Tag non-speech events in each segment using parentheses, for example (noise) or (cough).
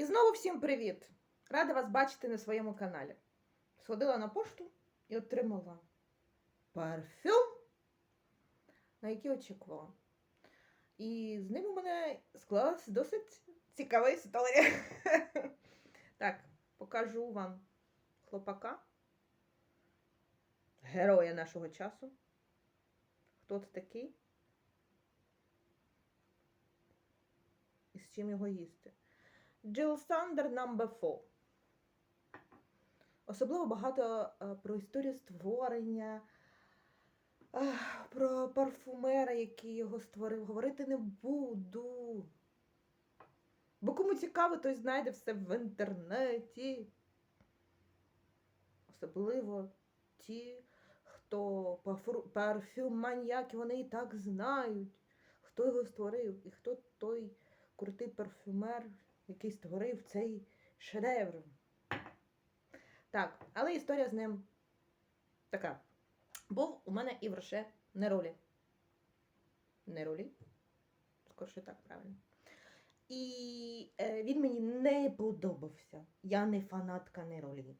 І знову всім привіт! Рада вас бачити на своєму каналі. Сходила на пошту і отримала парфюм, на який очікувала. І з ним у мене склалася досить цікава історія. (laughs) Так, покажу вам хлопака, героя нашого часу. Хто це такий? І з чим його їсти? Jill Sander number 4. Особливо багато е, про історію створення, е, про парфумера, який його створив. Говорити не буду. Бо кому цікаво, той знайде все в інтернеті. Особливо ті, хто парфюм-маньяки, вони і так знають, хто його створив і хто той крутий парфюмер, який створив цей шедевр. Так, але історія з ним така. Був у мене і в Роше Неролі. Неролі? Скорше так, правильно. І е, він мені не подобався. Я не фанатка Неролі.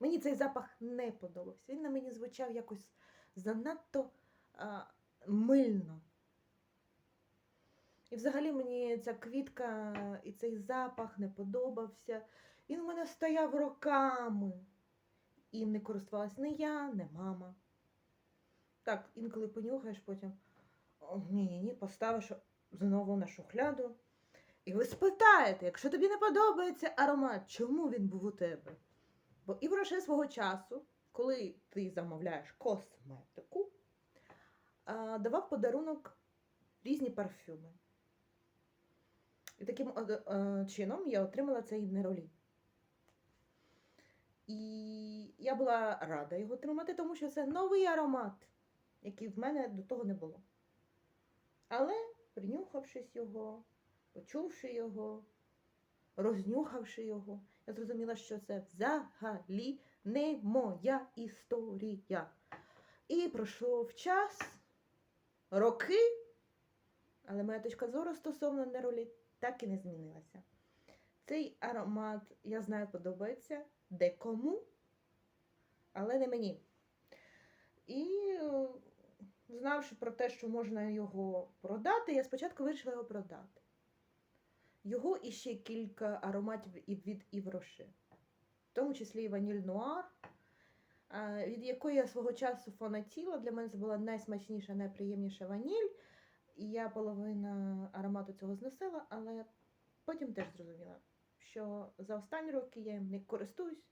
Мені цей запах не подобався. Він на мені звучав якось занадто а, мильно. І взагалі мені ця квітка і цей запах не подобався. Він у мене стояв роками. І не користувалась не я, не мама. Так, інколи понюхаєш потім. Ні, ні, поставиш знову на шухляду. І ви спитаєте, якщо тобі не подобається аромат, чому він був у тебе? Бо і в Роше свого часу, коли ти замовляєш косметику, давав подарунок різні парфюми. І таким е, е, чином я отримала цей неролі. І я була рада його отримати, тому що це новий аромат, який в мене до того не було. Але, принюхавшись його, почувши його, рознюхавши його, я зрозуміла, що це взагалі не моя історія. І пройшов час, роки, але моя точка зору стосовно неролі так і не змінилася. Цей аромат, я знаю, подобається декому, але не мені. І е, знавши про те, що можна його продати, я спочатку вирішила його продати. Його і ще кілька ароматів від Івроши, в тому числі і ваніль нуар, від якої я свого часу фанатіла. Для мене це була найсмачніша, найприємніша ваніль. І я половину аромату цього зносила, але потім теж зрозуміла, що за останні роки я їм не користуюсь.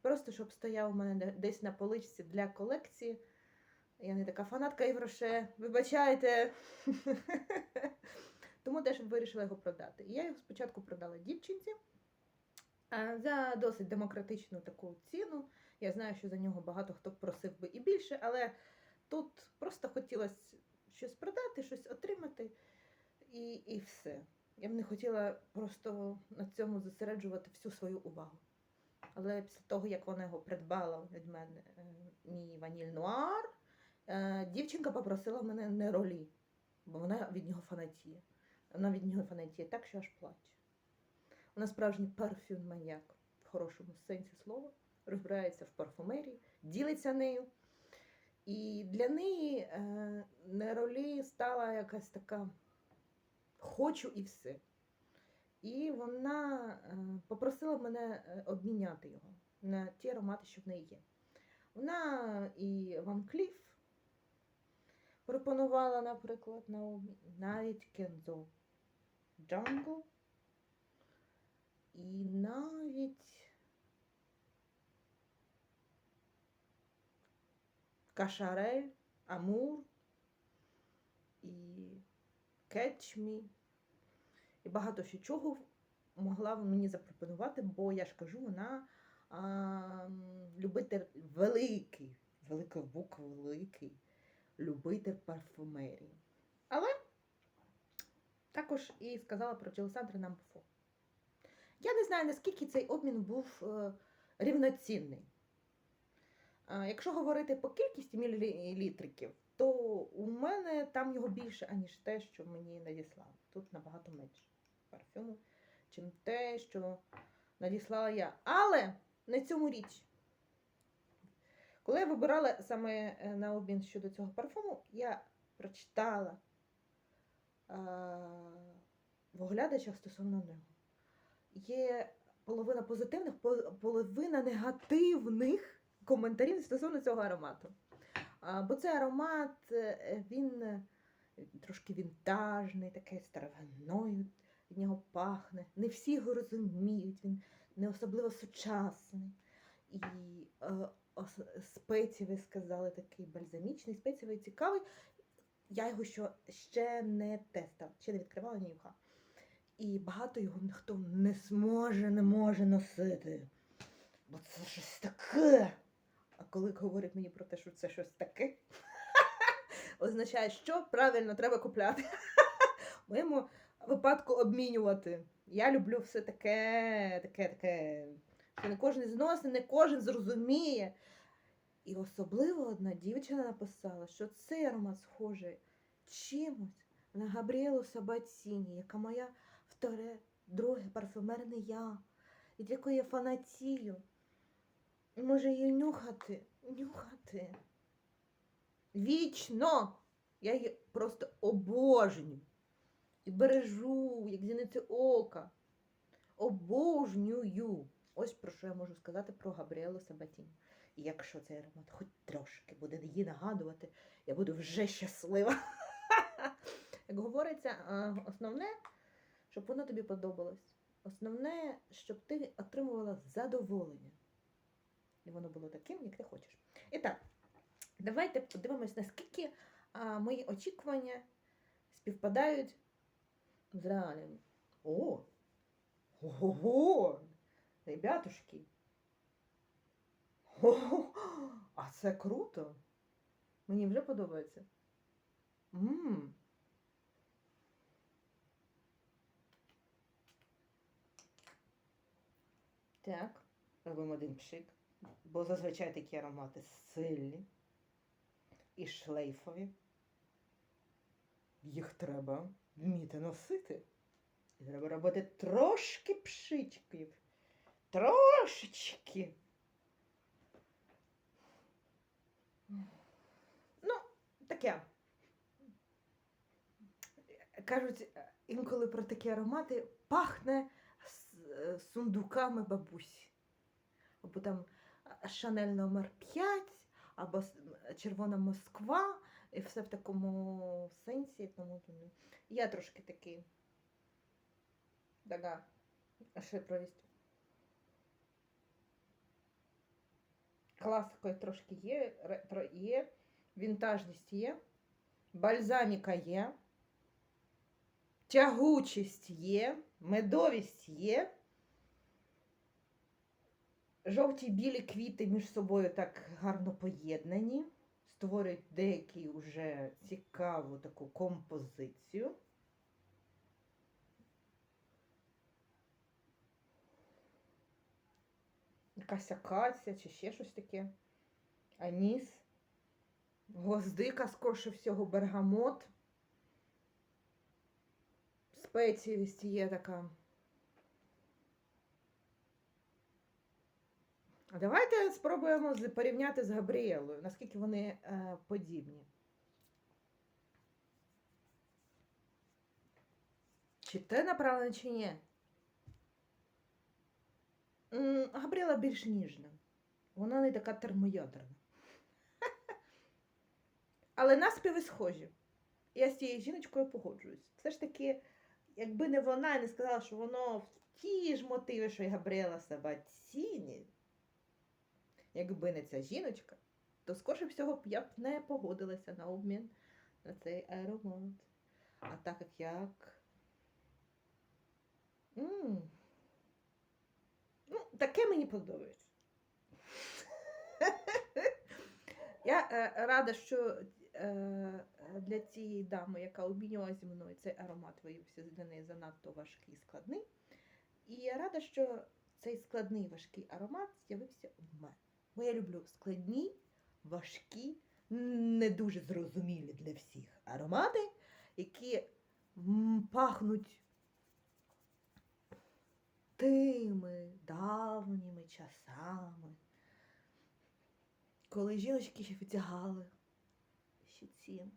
Просто щоб стояв у мене десь на поличці для колекції. Я не така фанатка Євроше, вибачайте. (laughs) Тому теж вирішила його продати. І я його спочатку продала дівчинці за досить демократичну таку ціну. Я знаю, що за нього багато хто просив би і більше, але тут просто хотілося щось продати, щось отримати і, і все. Я б не хотіла просто на цьому зосереджувати всю свою увагу. Але після того, як вона його придбала від мене, е, мій ваніль нуар, е, дівчинка попросила мене не ролі, бо вона від нього фанатіє. Вона від нього фанатіє так, що аж плаче. Вона справжній парфюм-маньяк в хорошому сенсі слова, розбирається в парфумерії, ділиться нею. І для неї е, неролі стала якась така хочу і все. І вона е, попросила мене е, обміняти його на ті аромати, що в неї є. Вона і Ван Кліф пропонувала, наприклад, на обмін, навіть Кензо Джангл. І навіть Кашарель, Амур і Кетчмі. І багато ще чого могла мені запропонувати, бо я ж кажу, вона а, любитель великий, велика буква великий, любитель парфумерії. Але також і сказала про Джелсандра Намбофо. Я не знаю, наскільки цей обмін був е, рівноцінний. Якщо говорити по кількості мілілітриків, то у мене там його більше, аніж те, що мені надіслали. Тут набагато менше парфюму, чим те, що надіслала я. Але не цьому річ. Коли я вибирала саме е, на обмін щодо цього парфуму, я прочитала в оглядачах стосовно нього. Є половина позитивних, половина негативних коментарів стосовно цього аромату. Бо цей аромат, е, він е, трошки вінтажний, такий старовинною від нього пахне. Не всі його розуміють, він не особливо сучасний. І е, сказали, такий бальзамічний, спецієвий, цікавий. Я його що ще не тестила, ще не відкривала, ні нюхала. І багато його ніхто не зможе, не може носити. Бо це щось таке. А коли говорять мені про те, що це щось таке, (laughs) означає, що правильно треба купляти. В (laughs) моєму випадку обмінювати. Я люблю все таке, таке, таке. Що не кожен зносить, не кожен зрозуміє. І особливо одна дівчина написала, що цей аромат схожий чимось на Габріелу Сабаціні, яка моя вторе, друге парфюмерне я, від якої я фанатію. Може її нюхати, нюхати. Вічно! Я її просто обожнюю. І бережу, як зіниці ока. Обожнюю. Ось про що я можу сказати про Габріелу Сабатіні. І якщо цей аромат хоч трошки буде її нагадувати, я буду вже щаслива. (laughs) Як говориться, основне, щоб воно тобі подобалось. Основне, щоб ти отримувала задоволення. І воно було таким, як ти хочеш. І так, давайте подивимось, наскільки а, мої очікування співпадають з реаліями. О! Ого! Ребятушки! О, а це круто! Мені вже подобається. Мм. Так, робимо один пшик, бо зазвичай такі аромати сильні і шлейфові. Їх треба вміти носити. І треба робити трошки пшичків. Трошечки. Ну, таке. Кажуть, інколи про такі аромати пахне е, сундуками бабусі. Або там Шанель номер 5, або Червона Москва, і все в такому сенсі. Тому я трошки такий. Така шипровість. Класикою трошки є, ретро є, вінтажність є, бальзаміка є, тягучість є, медовість є. Жовті білі квіти між собою так гарно поєднані, створюють деякі вже цікаву таку композицію. Якась акація чи ще щось таке. Аніс. Гвоздика, скорше всього, бергамот. Спеціївість є така. Давайте спробуємо порівняти з Габріелою, наскільки вони е, подібні. Чи те направлено, чи ні? Габріела більш ніжна. Вона не така термоядерна. (laughs) Але наспіви схожі. Я з цією жіночкою погоджуюсь. Все ж таки, якби не вона і не сказала, що воно в ті ж мотиви, що й Габріела Сабаціні, якби не ця жіночка, то скорше всього б я б не погодилася на обмін на цей аромат. А так як як. м Ну, таке мені подобається. (laughs) Я е, рада, що е, для цієї дами, яка обмінювала зі мною, цей аромат виявився для неї занадто важкий і складний. І я рада, що цей складний важкий аромат з'явився в мене. Бо я люблю складні, важкі, не дуже зрозумілі для всіх аромати, які пахнуть тими давніми часами, коли жіночки ще вдягали ще ці.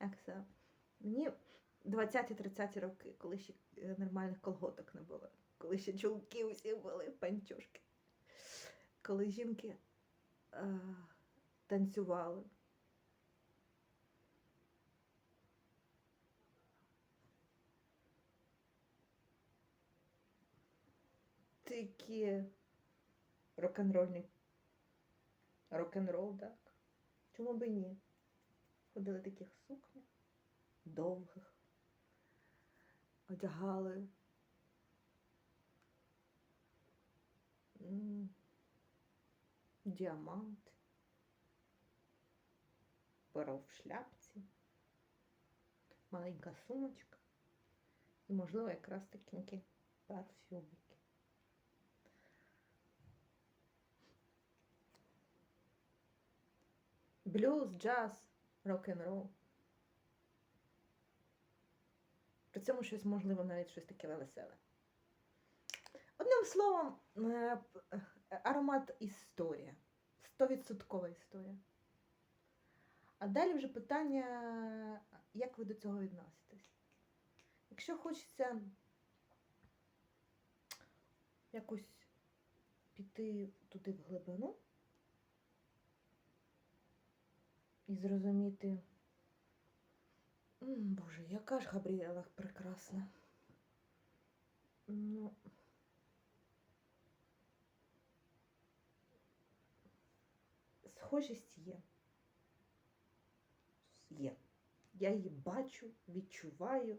Як? Мені 20-30 роки, коли ще е, нормальних колготок не було, коли ще чулки усі були, панчошки. Коли жінки е, танцювали. Такі рок-н-рольний. Рок-н-рол, так. Чому би ні? Ходили таких сукнях довгих, одягали. Діамант, перо в шляпці, маленька сумочка і, можливо, якраз такі парфюмики. Блюз, джаз, рок-н-рол. При цьому щось, можливо, навіть щось таке веселе. Одним словом, е, аромат історія. Стовідсоткова історія. А далі вже питання, як ви до цього відноситесь? Якщо хочеться якось піти туди в глибину і зрозуміти, Боже, яка ж Габріела прекрасна. Ну, схожість є. Є. Я її бачу, відчуваю,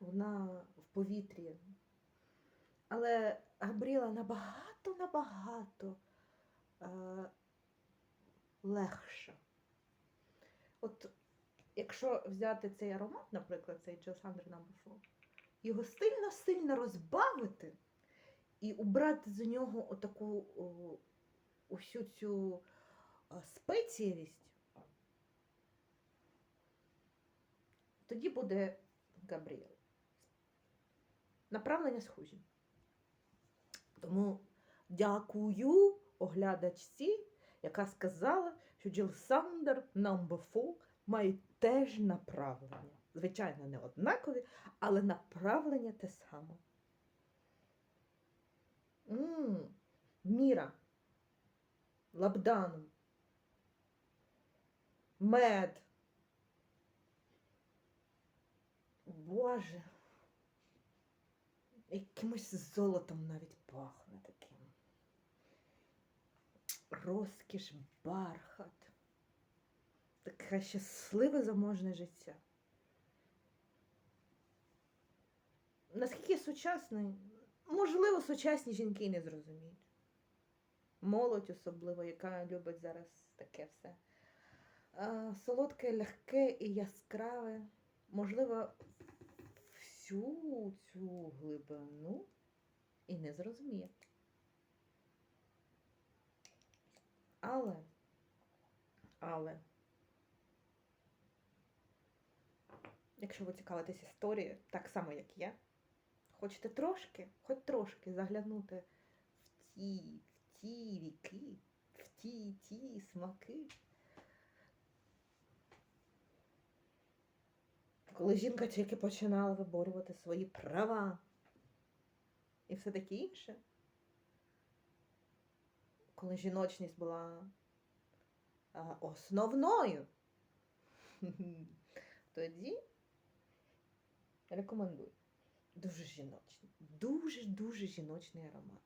вона в повітрі. Але Габріела набагато, набагато е, легша. От якщо взяти цей аромат, наприклад, цей Джосандр 4, його сильно-сильно розбавити і убрати з нього отаку о, усю цю а, тоді буде Габріел. Направлення схожі. Тому дякую оглядачці, яка сказала, що Джелсандер Number 4 має теж направлення. Звичайно, не однакові, але направлення те саме. М, Міра. Лабдану. Мед. Боже. Якимось золотом навіть пахне таким. Розкіш, бархат. Таке щасливе заможне життя. Наскільки сучасний, можливо, сучасні жінки не зрозуміють. Молодь особливо, яка любить зараз таке все. Солодке, легке і яскраве. Можливо, всю цю глибину і не зрозуміє. Але, але, якщо ви цікавитесь історією, так само, як я, хочете трошки, хоч трошки заглянути в ті, в ті віки, в ті, ті смаки. Коли жінка тільки починала виборювати свої права і все таке інше, коли жіночність була основною, (laughs) тоді рекомендую. Дуже жіночний, дуже-дуже жіночний аромат.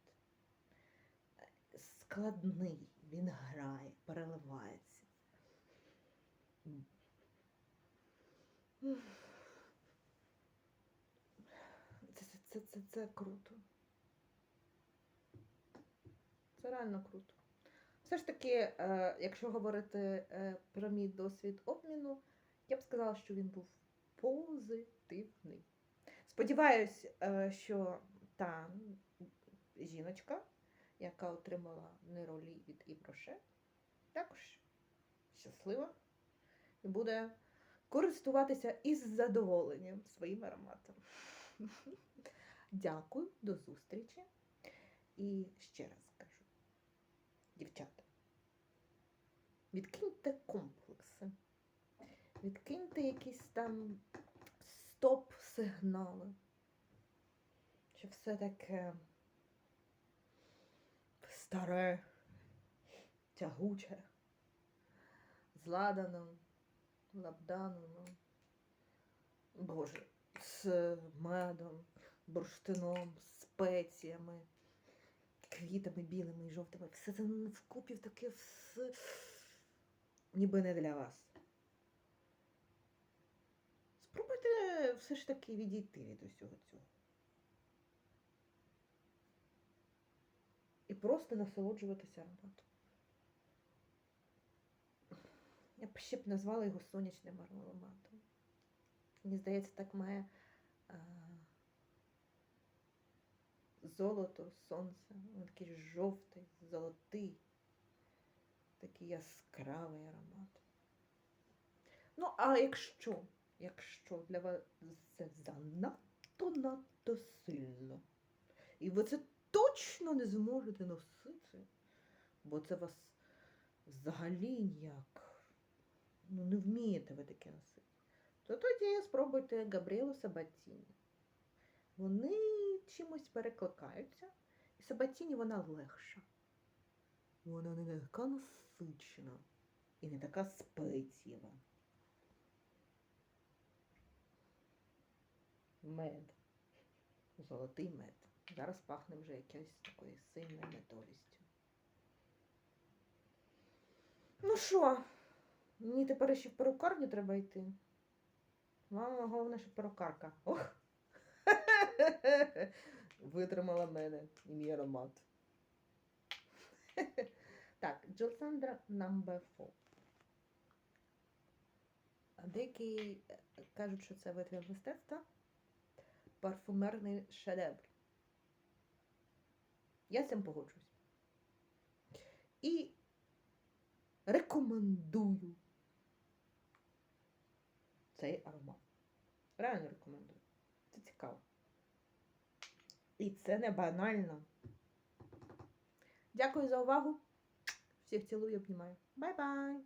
Складний, він Це, це, це, круто. Це реально круто. Все ж таки, е, якщо говорити е, про мій досвід обміну, я б сказала, що він був позитивний. Сподіваюсь, е, що та жіночка, яка отримала нейролі від Іброше, також щаслива і буде користуватися із задоволенням своїм ароматом. Дякую, до зустрічі. І ще раз скажу, дівчата, відкиньте комплекси, відкиньте якісь там стоп-сигнали, що все таке старе, тягуче, зладано, лабдано, боже, з медом, бурштином, спеціями, квітами білими і жовтими. Все це вкупі таке все ніби не для вас. Спробуйте все ж таки відійти від усього цього. І просто насолоджуватися ароматом. Я б ще б назвала його сонячним ароматом. Мені здається, так має а, золото, сонце. Він такий жовтий, золотий, такий яскравий аромат. Ну, а якщо, якщо для вас це занадто надто сильно, і ви це точно не зможете носити, бо це вас взагалі ніяк ну, не вмієте ви таке носити, то тоді спробуйте Габріелу Сабатіні. Вони чимось перекликаються, і Сабатіні вона легша. Вона не така насичена і не така спецієва. Мед. Золотий мед. Зараз пахне вже якоюсь такою сильною медовістю. Ну що, мені тепер ще в перукарню треба йти. Мама, головне, що перукарка. Ох! (laughs) Витримала мене і мій аромат. (laughs) так, Джосандра number 4. Деякі е, кажуть, що це витвір мистецтва. Парфумерний шедевр. Я з цим погоджуюсь. І рекомендую цей аромат. Реально рекомендую. І це не банально. Дякую за увагу. Всіх цілую, обнімаю. Бай-бай!